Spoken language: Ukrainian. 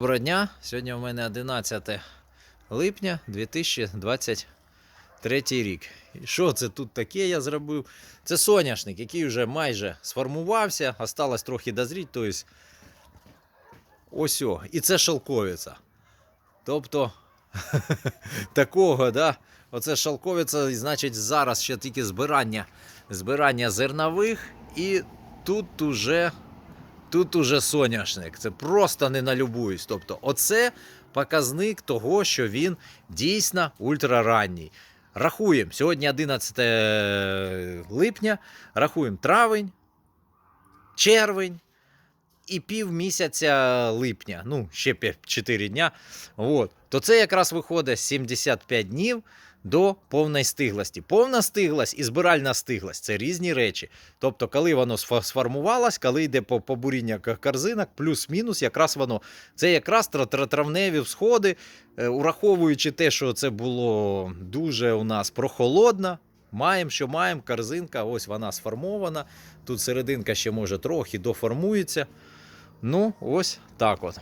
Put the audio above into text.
Доброго дня. Сьогодні у мене 11 липня 2023 рік. І що це тут таке я зробив? Це соняшник, який вже майже сформувався, осталось трохи дозріти, тобто ось о. І це шелковиця. Тобто такого, да? Оце шелковиця, і, значить, зараз ще тільки збирання, збирання зернових, і тут уже Тут уже соняшник. Це просто не налюбуюсь. Тобто, оце показник того, що він дійсно ультраранній. Рахуємо. Сьогодні 11 липня. Рахуємо травень, червень і пів місяця липня. Ну, ще 4 дня. От. То це якраз виходить 75 днів до повної стиглості. Повна стиглость і збиральна стиглость це різні речі. Тобто, коли воно сформувалось, коли йде по побуріння корзинок, плюс-мінус, якраз воно це якраз тра- тра- травневі всходи, Е, ураховуючи те, що це було дуже у нас прохолодно. Маємо, що маємо, корзинка, ось вона сформована. Тут серединка ще може трохи доформується. Ну, ось так от.